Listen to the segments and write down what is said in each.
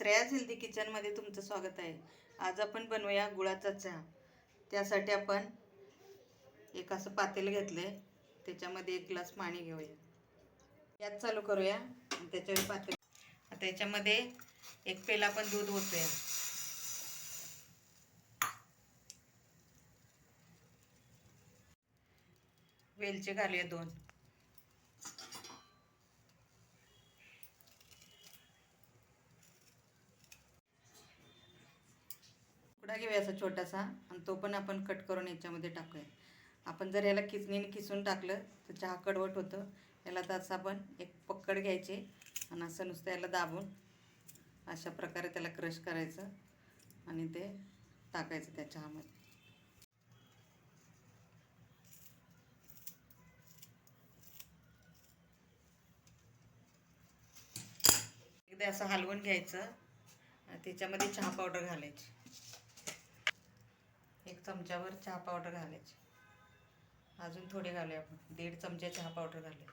Shreya's healthy किचनमध्ये तुमचं स्वागत आहे. आज आपण बनवूया गुळाचा चहा. त्यासाठी आपण एक असं पातेल घेतलं आहे त्याच्यामध्ये एक ग्लास पाणी घेऊया. गॅस चालू करूया त्याच्यावर पातेल. आता याच्यामध्ये एक पेला आपण दूध ओतूया. वेलचे घालूया दोन. तुकडा घेऊया असा छोटासा आणि तो पण आपण कट करून याच्यामध्ये टाकूया. आपण जर याला किसणीने किसून टाकलं तर चहा कडवट होतं. याला तर असं आपण एक पक्कड घ्यायची आणि असं नुसतं याला दाबून अशा प्रकारे त्याला क्रश करायचं आणि ते टाकायचं त्या चहामध्ये. एकदा असं हलवून घ्यायचं त्याच्यामध्ये चहा पावडर घालायची. एक चमच्यावर चहा पावडर घालायची. अजून थोडी घालूया आपण. दीड चमचे चहा पावडर घालूया.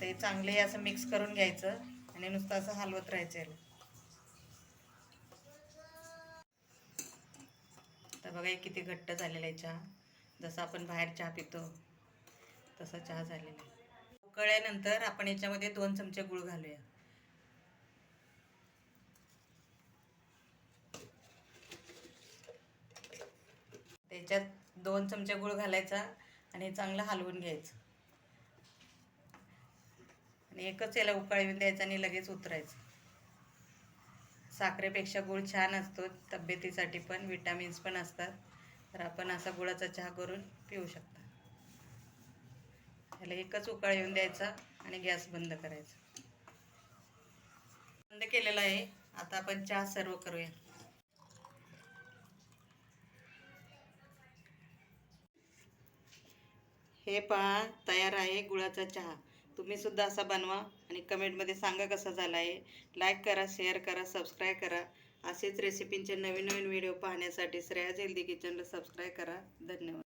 ते चांगले असं मिक्स करून घ्यायचं आणि नुसतं असं हलवत राहायचं याला. तर बघा हे किती घट्ट झालेला आहे चहा. जसं आपण बाहेर चहा पितो तसा चहा झालेला आहे. उकळल्यानंतर आपण याच्यामध्ये दोन चमचे गुळ घालूया. त्याच्यात दोन चमचे गुळ घालायचा आणि चांगलं हलवून घ्यायचं. आणि एकच याला उकळवून येऊन द्यायचं आणि लगेच उतरायचं. साखरेपेक्षा गुळ छान असतो तब्येतीसाठी पण विटॅमिन्स पण असतात. तर आपण असा गुळाचा चहा करून पिऊ शकता. याला एकच उकळ येऊन द्यायचा आणि गॅस बंद करायचा. बंद केलेला आहे. आता आपण चहा सर्व करूया. हे पहा तयार आहे गुळाचा चहा. तुम्ही सुद्धा असा बनवा आणि कमेंटमध्ये सांगा कसा झाला आहे लाईक करा शेअर करा सबस्क्राईब करा. असेच रेसिपींचे नवीन नवीन व्हिडिओ पाहण्यासाठी श्रेयाज हेल्दी किचनला सबस्क्राईब करा. धन्यवाद.